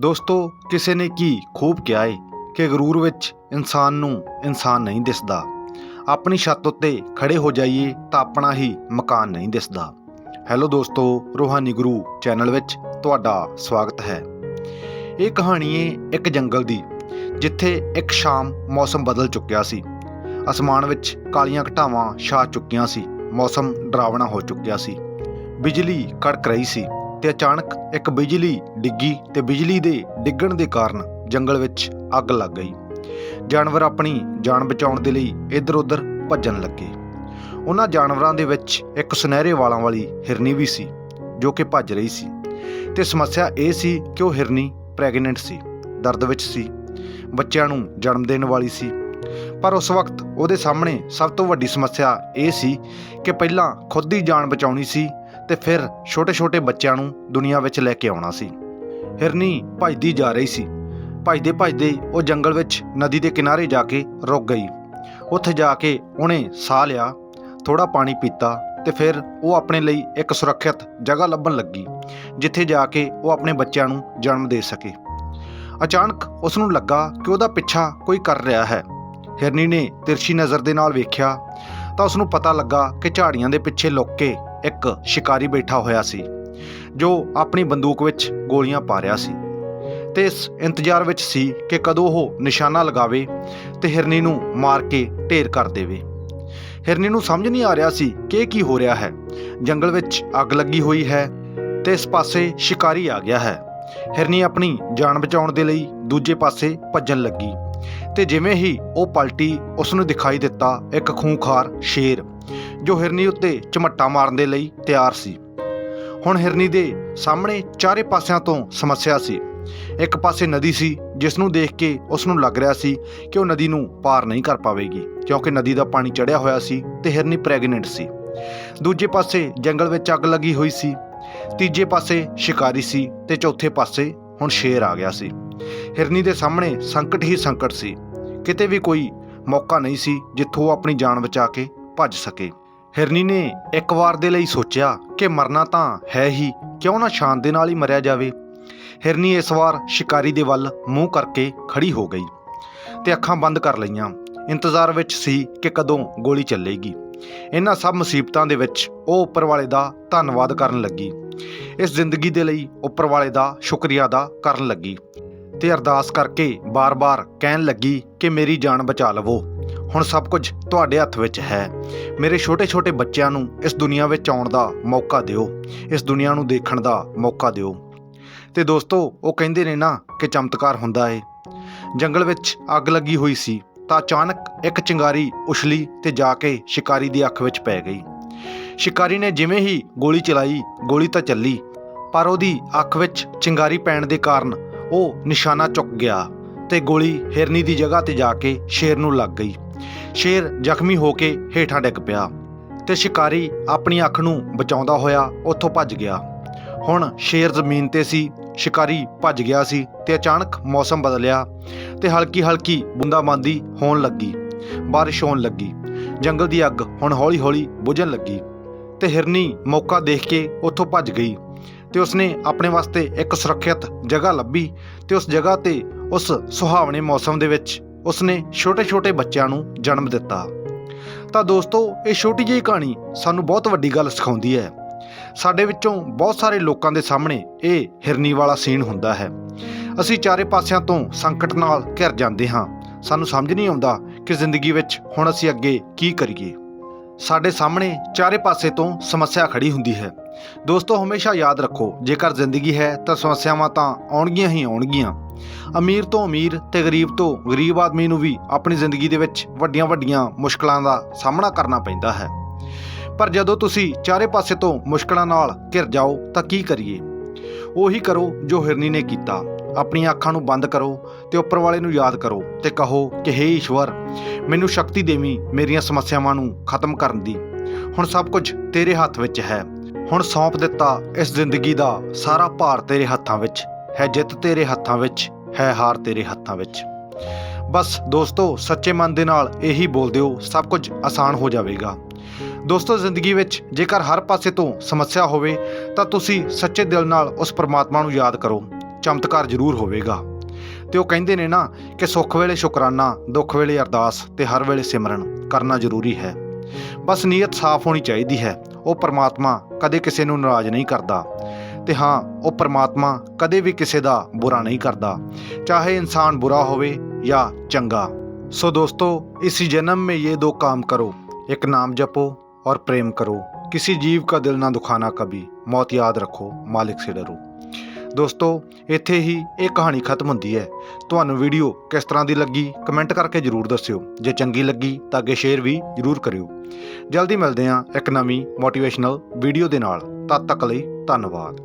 ਦੋਸਤੋ, ਕਿਸੇ ਨੇ ਕੀ ਖੂਬ ਕਿਹਾ ਏ ਕਿ ਗਰੂਰ ਵਿੱਚ ਇਨਸਾਨ ਨੂੰ ਇਨਸਾਨ ਨਹੀਂ ਦਿਸਦਾ। ਆਪਣੀ ਛੱਤ ਉੱਤੇ ਖੜੇ ਹੋ ਜਾਈਏ ਤਾਂ ਆਪਣਾ ਹੀ ਮਕਾਨ ਨਹੀਂ ਦਿਸਦਾ। ਹੈਲੋ ਦੋਸਤੋ, ਰੂਹਾਨੀ ਗੁਰੂ ਚੈਨਲ ਵਿੱਚ ਤੁਹਾਡਾ ਸਵਾਗਤ ਹੈ। ਇਹ ਕਹਾਣੀ ਏ ਇੱਕ ਜੰਗਲ ਦੀ, ਜਿੱਥੇ ਇੱਕ ਸ਼ਾਮ ਮੌਸਮ ਬਦਲ ਚੁੱਕਿਆ ਸੀ। ਅਸਮਾਨ ਵਿੱਚ ਕਾਲੀਆਂ ਘਟਾਵਾਂ ਛਾ ਚੁੱਕੀਆਂ ਸੀ, ਮੌਸਮ ਡਰਾਵਣਾ ਹੋ ਚੁੱਕਿਆ ਸੀ। ਬਿਜਲੀ ਕੜਕ ਰਹੀ ਸੀ। ਤੇ ਅਚਾਨਕ ਇੱਕ ਬਿਜਲੀ ਡਿੱਗੀ ਤੇ ਬਿਜਲੀ ਦੇ ਡਿੱਗਣ ਦੇ ਕਾਰਨ ਜੰਗਲ ਵਿੱਚ ਅੱਗ ਲੱਗ ਗਈ। ਜਾਨਵਰ ਆਪਣੀ ਜਾਨ ਬਚਾਉਣ ਦੇ ਲਈ ਇੱਧਰ-ਉੱਧਰ ਭੱਜਣ ਲੱਗੇ। ਉਹਨਾਂ ਜਾਨਵਰਾਂ ਦੇ ਵਿੱਚ ਇੱਕ ਸੁਨਹਿਰੇ ਵਾਲਾਂ ਵਾਲੀ ਹਿਰਨੀ ਵੀ ਸੀ, ਜੋ ਕਿ ਭੱਜ ਰਹੀ ਸੀ। ਤੇ ਸਮੱਸਿਆ ਇਹ ਸੀ ਕਿ ਉਹ ਹਿਰਨੀ ਪ੍ਰੈਗਨੈਂਟ ਸੀ, ਦਰਦ ਵਿੱਚ ਸੀ, ਬੱਚਿਆਂ ਨੂੰ ਜਨਮ ਦੇਣ ਵਾਲੀ ਸੀ। ਪਰ ਉਸ ਵਕਤ ਉਹਦੇ ਸਾਹਮਣੇ ਸਭ ਤੋਂ ਵੱਡੀ ਸਮੱਸਿਆ ਇਹ ਸੀ ਕਿ ਪਹਿਲਾਂ ਖੁਦ ਦੀ ਜਾਨ ਬਚਾਉਣੀ ਸੀ ਤੇ ਫਿਰ ਛੋਟੇ-ਛੋਟੇ ਬੱਚਿਆਂ ਨੂੰ ਦੁਨੀਆ ਵਿੱਚ ਲੈ ਕੇ ਆਉਣਾ ਸੀ। ਹਿਰਨੀ ਭੱਜਦੀ ਜਾ ਰਹੀ ਸੀ। ਭੱਜਦੇ ਭੱਜਦੇ ਉਹ ਜੰਗਲ ਵਿੱਚ ਨਦੀ ਦੇ ਕਿਨਾਰੇ ਜਾ ਕੇ ਰੁਕ ਗਈ। ਉੱਥੇ ਜਾ ਕੇ ਉਹਨੇ ਸਾਹ ਲਿਆ ਥੋੜਾ ਪਾਣੀ ਪੀਤਾ ਤੇ ਫਿਰ ਉਹ ਆਪਣੇ ਲਈ ਇੱਕ ਸੁਰੱਖਿਅਤ ਜਗ੍ਹਾ ਲੱਭਣ ਲੱਗੀ, ਜਿੱਥੇ ਜਾ ਕੇ ਉਹ ਆਪਣੇ ਬੱਚਿਆਂ ਨੂੰ ਜਨਮ ਦੇ ਸਕੇ। ਅਚਾਨਕ ਉਸ ਨੂੰ ਲੱਗਾ ਕਿ ਉਹਦਾ ਪਿੱਛਾ ਕੋਈ ਕਰ ਰਿਹਾ ਹੈ। ਹਿਰਨੀ ਨੇ ਤਿਰਛੀ ਨਜ਼ਰ ਦੇ ਨਾਲ ਵੇਖਿਆ ਤਾਂ ਉਸ ਨੂੰ ਪਤਾ ਲੱਗਾ ਕਿ ਝਾੜੀਆਂ ਦੇ ਪਿੱਛੇ ਲੁੱਕ ਕੇ ਇੱਕ ਸ਼ਿਕਾਰੀ ਬੈਠਾ ਹੋਇਆ ਸੀ, ਜੋ ਆਪਣੀ ਬੰਦੂਕ ਵਿੱਚ ਗੋਲੀਆਂ ਪਾ ਰਿਹਾ ਸੀ ਤੇ ਇਸ ਇੰਤਜ਼ਾਰ ਵਿੱਚ ਸੀ ਕਿ ਕਦੋਂ ਉਹ ਨਿਸ਼ਾਨਾ ਲਗਾਵੇ ਤੇ ਹਿਰਨੀ ਨੂੰ ਮਾਰ ਕੇ ਢੇਰ ਕਰ ਦੇਵੇ। ਹਿਰਨੀ ਨੂੰ ਸਮਝ ਨਹੀਂ ਆ ਰਿਹਾ ਸੀ ਕਿ ਕੀ ਹੋ ਰਿਹਾ ਹੈ। ਜੰਗਲ ਵਿੱਚ ਅੱਗ ਲੱਗੀ ਹੋਈ ਹੈ ਤੇ ਇਸ ਪਾਸੇ ਸ਼ਿਕਾਰੀ ਆ ਗਿਆ ਹੈ। ਹਿਰਨੀ ਆਪਣੀ ਜਾਨ ਬਚਾਉਣ ਦੇ ਲਈ ਦੂਜੇ ਪਾਸੇ ਭੱਜਣ ਲੱਗੀ ਤੇ ਜਿਵੇਂ ਹੀ ਉਹ ਪਲਟੀ ਉਸ ਨੂੰ ਦਿਖਾਈ ਦਿੱਤਾ ਇੱਕ ਖੂੰਖਾਰ ਸ਼ੇਰ। ਜੋ ਹਿਰਨੀ ਉੱਤੇ ਝਮੱਟਾ ਮਾਰਨ ਦੇ ਲਈ ਤਿਆਰ ਸੀ। ਹੁਣ ਹਿਰਨੀ ਦੇ ਸਾਹਮਣੇ ਚਾਰੇ ਪਾਸਿਆਂ ਤੋਂ ਸਮੱਸਿਆ ਸੀ। ਇੱਕ ਪਾਸੇ ਨਦੀ ਸੀ ਜਿਸ ਨੂੰ ਦੇਖ ਕੇ ਉਸ ਨੂੰ ਲੱਗ ਰਿਹਾ ਸੀ ਕਿ ਉਹ ਨਦੀ ਨੂੰ ਪਾਰ ਨਹੀਂ ਕਰ ਪਾਵੇਗੀ, ਕਿਉਂਕਿ ਨਦੀ ਦਾ ਪਾਣੀ ਚੜਿਆ ਹੋਇਆ ਸੀ ਤੇ ਹਿਰਨੀ ਪ੍ਰੈਗਨੈਂਟ ਸੀ। ਦੂਜੇ ਪਾਸੇ ਜੰਗਲ ਵਿੱਚ ਅੱਗ ਲੱਗੀ ਹੋਈ ਸੀ, ਤੀਜੇ ਪਾਸੇ ਸ਼ਿਕਾਰੀ ਸੀ ਤੇ ਚੌਥੇ ਪਾਸੇ ਹੁਣ ਸ਼ੇਰ ਆ ਗਿਆ ਸੀ। ਹਿਰਨੀ ਦੇ ਸਾਹਮਣੇ ਸੰਕਟ ਹੀ ਸੰਕਟ ਸੀ। ਕਿਤੇ ਵੀ ਕੋਈ ਮੌਕਾ ਨਹੀਂ ਸੀ ਜਿੱਥੋਂ ਉਹ ਆਪਣੀ ਜਾਨ ਬਚਾ ਕੇ ਭੱਜ ਸਕੇ। ਹਿਰਨੀ ਨੇ ਇੱਕ ਵਾਰ ਦੇ ਲਈ ਸੋਚਿਆ ਕਿ ਮਰਨਾ ਤਾਂ ਹੈ ਹੀ, ਕਿਉਂ ਨਾ ਸ਼ਾਨ ਦੇ ਨਾਲ ਹੀ ਮਰਿਆ ਜਾਵੇ। ਹਿਰਨੀ ਇਸ ਵਾਰ ਸ਼ਿਕਾਰੀ ਦੇ ਵੱਲ ਮੂੰਹ ਕਰਕੇ ਖੜੀ ਹੋ ਗਈ ਤੇ ਅੱਖਾਂ ਬੰਦ ਕਰ ਲਈਆਂ। ਇੰਤਜ਼ਾਰ ਵਿੱਚ ਸੀ ਕਿ ਕਦੋਂ ਗੋਲੀ ਚੱਲੇਗੀ। ਇਹਨਾਂ ਸਭ ਮੁਸੀਬਤਾਂ ਦੇ ਵਿੱਚ ਉਹ ਉੱਪਰ ਵਾਲੇ ਦਾ ਧੰਨਵਾਦ ਕਰਨ ਲੱਗੀ। ਇਸ ਜ਼ਿੰਦਗੀ ਦੇ ਲਈ ਉੱਪਰ ਵਾਲੇ ਦਾ ਸ਼ੁਕਰੀਆ ਅਦਾ ਕਰਨ ਲੱਗੀ ਤੇ ਅਰਦਾਸ ਕਰਕੇ ਬਾਰ-ਬਾਰ ਕਹਿਣ ਲੱਗੀ ਕਿ ਮੇਰੀ ਜਾਨ ਬਚਾ ਲਵੋ। ਹੁਣ ਸਭ ਕੁਝ ਤੁਹਾਡੇ ਹੱਥ ਵਿੱਚ ਹੈ। ਮੇਰੇ ਛੋਟੇ-ਛੋਟੇ ਬੱਚਿਆਂ ਨੂੰ ਇਸ ਦੁਨੀਆ ਵਿੱਚ ਆਉਣ ਦਾ ਮੌਕਾ ਦਿਓ। ਇਸ ਦੁਨੀਆ ਨੂੰ ਦੇਖਣ ਦਾ ਮੌਕਾ ਦਿਓ। ਤੇ ਦੋਸਤੋ, ਉਹ ਕਹਿੰਦੇ ਨੇ ਨਾ ਕਿ ਚਮਤਕਾਰ ਹੁੰਦਾ ਏ। ਜੰਗਲ ਵਿੱਚ ਅੱਗ ਲੱਗੀ ਹੋਈ ਸੀ, ਤਾਂ ਅਚਾਨਕ ਇੱਕ ਚਿੰਗਾਰੀ ਉਛਲੀ ਤੇ ਜਾ ਕੇ ਸ਼ਿਕਾਰੀ ਦੀ ਅੱਖ ਵਿੱਚ ਪੈ ਗਈ। ਸ਼ਿਕਾਰੀ ਨੇ ਜਿਵੇਂ ਹੀ ਗੋਲੀ ਚਲਾਈ, ਗੋਲੀ ਤਾਂ ਚੱਲੀ, ਪਰ ਉਹਦੀ ਅੱਖ ਵਿੱਚ ਚਿੰਗਾਰੀ ਪੈਣ ਦੇ ਕਾਰਨ ਉਹ ਨਿਸ਼ਾਨਾ ਚੁੱਕ ਗਿਆ ਤੇ ਗੋਲੀ ਹਿਰਨੀ ਦੀ ਜਗ੍ਹਾ ਤੇ ਜਾ ਕੇ ਸ਼ੇਰ ਨੂੰ ਲੱਗ ਗਈ। ਸ਼ੇਰ ਜ਼ਖਮੀ ਹੋ ਕੇ ਹੇਠਾਂ ਡਿੱਗ ਪਿਆ ਤੇ ਸ਼ਿਕਾਰੀ ਆਪਣੀ ਅੱਖ ਨੂੰ ਬਚਾਉਂਦਾ ਹੋਇਆ ਉੱਥੋਂ ਭੱਜ ਗਿਆ। ਹੁਣ ਸ਼ੇਰ ਜ਼ਮੀਨ ਤੇ ਸੀ, ਸ਼ਿਕਾਰੀ ਭੱਜ ਗਿਆ ਸੀ ਤੇ ਅਚਾਨਕ ਮੌਸਮ ਬਦਲਿਆ ਤੇ ਹਲਕੀ ਹਲਕੀ ਬੂੰਦਾਬਾਂਦੀ ਹੋਣ ਲੱਗੀ, ਬਾਰਿਸ਼ ਹੋਣ ਲੱਗੀ, ਜੰਗਲ ਦੀ ਅੱਗ ਹੁਣ ਹੌਲੀ-ਹੌਲੀ ਬੁਝਣ ਲੱਗੀ ਤੇ ਹਿਰਨੀ ਮੌਕਾ ਦੇਖ ਕੇ ਉੱਥੋਂ ਭੱਜ ਗਈ ਤੇ ਉਸਨੇ ਆਪਣੇ ਵਾਸਤੇ ਇੱਕ ਸੁਰੱਖਿਅਤ ਜਗ੍ਹਾ ਲੱਭੀ ਤੇ ਉਸ ਜਗ੍ਹਾ ਤੇ ਉਸ ਸੁਹਾਵਣੇ ਮੌਸਮ ਦੇ ਵਿੱਚ ਉਸਨੇ ਛੋਟੇ-ਛੋਟੇ ਬੱਚਿਆਂ ਨੂੰ ਜਨਮ ਦਿੱਤਾ। ਤਾਂ ਦੋਸਤੋ, ਇਹ ਛੋਟੀ ਜਿਹੀ ਕਹਾਣੀ ਸਾਨੂੰ ਬਹੁਤ ਵੱਡੀ ਗੱਲ ਸਿਖਾਉਂਦੀ ਹੈ। ਸਾਡੇ ਵਿੱਚੋਂ ਬਹੁਤ ਸਾਰੇ ਲੋਕਾਂ ਦੇ ਸਾਹਮਣੇ ਇਹ ਹਿਰਨੀ ਵਾਲਾ ਸੀਨ ਹੁੰਦਾ ਹੈ। ਅਸੀਂ ਚਾਰੇ ਪਾਸਿਆਂ ਤੋਂ ਸੰਕਟ ਨਾਲ ਘਿਰ ਜਾਂਦੇ ਹਾਂ। ਸਾਨੂੰ ਸਮਝ ਨਹੀਂ ਆਉਂਦਾ ਕਿ ਜ਼ਿੰਦਗੀ ਵਿੱਚ ਹੁਣ ਅਸੀਂ ਅੱਗੇ ਕੀ ਕਰੀਏ। ਸਾਡੇ ਸਾਹਮਣੇ ਚਾਰੇ ਪਾਸੇ ਤੋਂ ਸਮੱਸਿਆ ਖੜੀ ਹੁੰਦੀ ਹੈ। ਦੋਸਤੋ, ਹਮੇਸ਼ਾ ਯਾਦ ਰੱਖੋ, ਜੇਕਰ ਜ਼ਿੰਦਗੀ ਹੈ ਤਾਂ ਸਮੱਸਿਆਵਾਂ ਤਾਂ ਆਉਣਗੀਆਂ ਹੀ ਆਉਣਗੀਆਂ। ਅਮੀਰ ਤੋਂ ਅਮੀਰ ਤੇ ਗਰੀਬ ਤੋਂ ਗਰੀਬ ਆਦਮੀ ਨੂੰ ਵੀ ਆਪਣੀ ਜ਼ਿੰਦਗੀ ਦੇ ਵਿੱਚ ਵੱਡੀਆਂ-ਵੱਡੀਆਂ ਮੁਸ਼ਕਲਾਂ ਦਾ ਸਾਹਮਣਾ ਕਰਨਾ ਪੈਂਦਾ ਹੈ। ਪਰ ਜਦੋਂ ਤੁਸੀਂ ਚਾਰੇ ਪਾਸੇ ਤੋਂ ਮੁਸ਼ਕਲਾਂ ਨਾਲ ਘਿਰ ਜਾਓ ਤਾਂ ਕੀ ਕਰੀਏ? ਉਹੀ ਕਰੋ ਜੋ ਹਿਰਨੀ ਨੇ ਕੀਤਾ। ਆਪਣੀਆਂ ਅੱਖਾਂ ਨੂੰ ਬੰਦ ਕਰੋ ਤੇ ਉੱਪਰ ਵਾਲੇ ਨੂੰ ਯਾਦ ਕਰੋ ਤੇ ਕਹੋ ਕਿ, ਹੇ ਈਸ਼ਵਰ, ਮੈਨੂੰ ਸ਼ਕਤੀ ਦੇਵੀਂ ਮੇਰੀਆਂ ਸਮੱਸਿਆਵਾਂ ਨੂੰ ਖਤਮ ਕਰਨ ਦੀ। ਹੁਣ ਸਭ ਕੁਝ ਤੇਰੇ ਹੱਥ ਵਿੱਚ ਹੈ। ਹੁਣ ਸੌਂਪ ਦਿੱਤਾ ਇਸ ਜ਼ਿੰਦਗੀ ਦਾ ਸਾਰਾ ਭਾਰ ਤੇਰੇ ਹੱਥਾਂ ਵਿੱਚ। ਹੈ ਜਿੱਤ ਤੇਰੇ ਹੱਥਾਂ ਵਿੱਚ, ਹੈ ਹਾਰ ਤੇਰੇ ਹੱਥਾਂ ਵਿੱਚ। ਬਸ ਦੋਸਤੋ, ਸੱਚੇ ਮਨ ਦੇ ਨਾਲ ਇਹੀ ਬੋਲਦੇ ਹੋ ਸਭ ਕੁਝ ਆਸਾਨ ਹੋ ਜਾਵੇਗਾ। ਦੋਸਤੋ, ਜ਼ਿੰਦਗੀ ਵਿੱਚ ਜੇਕਰ ਹਰ ਪਾਸੇ ਤੋਂ ਸਮੱਸਿਆ ਹੋਵੇ, ਤਾਂ ਤੁਸੀਂ ਸੱਚੇ ਦਿਲ ਨਾਲ ਉਸ ਪਰਮਾਤਮਾ ਨੂੰ ਯਾਦ ਕਰੋ, ਚਮਤਕਾਰ ਜ਼ਰੂਰ ਹੋਵੇਗਾ। ਤੇ ਉਹ ਕਹਿੰਦੇ ਨੇ ਨਾ ਕਿ ਸੁੱਖ ਵੇਲੇ ਸ਼ੁਕਰਾਨਾ, ਦੁੱਖ ਵੇਲੇ ਅਰਦਾਸ ਤੇ ਹਰ ਵੇਲੇ ਸਿਮਰਨ ਕਰਨਾ ਜ਼ਰੂਰੀ ਹੈ। ਬਸ ਨੀਅਤ ਸਾਫ਼ ਹੋਣੀ ਚਾਹੀਦੀ ਹੈ। ਉਹ ਪਰਮਾਤਮਾ ਕਦੇ ਕਿਸੇ ਨੂੰ ਨਾਰਾਜ਼ ਨਹੀਂ ਕਰਦਾ। ਤੇ ਹਾਂ ਉਹ ਪਰਮਾਤਮਾ ਕਦੇ ਵੀ ਕਿਸੇ ਦਾ ਬੁਰਾ ਨਹੀਂ ਕਰਦਾ ਚਾਹੇ ਇਨਸਾਨ ਬੁਰਾ ਹੋਵੇ ਜਾਂ ਚੰਗਾ सो दोस्तों इसी जन्म में ये दो काम करो एक नाम जपो और प्रेम करो किसी जीव का दिल ना दुखाना कभी मौत याद रखो मालिक से डरो ਦੋਸਤੋ ਇੱਥੇ ਹੀ ਇਹ ਕਹਾਣੀ ਖਤਮ ਹੁੰਦੀ ਹੈ ਤੁਹਾਨੂੰ ਵੀਡੀਓ ਕਿਸ ਤਰ੍ਹਾਂ ਦੀ ਲੱਗੀ ਕਮੈਂਟ ਕਰਕੇ ਜਰੂਰ ਦੱਸਿਓ ਜੇ ਚੰਗੀ ਲੱਗੀ ਤਾਂ ਅੱਗੇ ਸ਼ੇਅਰ ਵੀ ਜਰੂਰ ਕਰਿਓ ਜਲਦੀ ਮਿਲਦੇ ਹਾਂ ਇੱਕ ਨਵੀਂ ਮੋਟੀਵੇਸ਼ਨਲ ਵੀਡੀਓ ਦੇ ਨਾਲ ਤਦ ਤੱਕ ਲਈ ਧੰਨਵਾਦ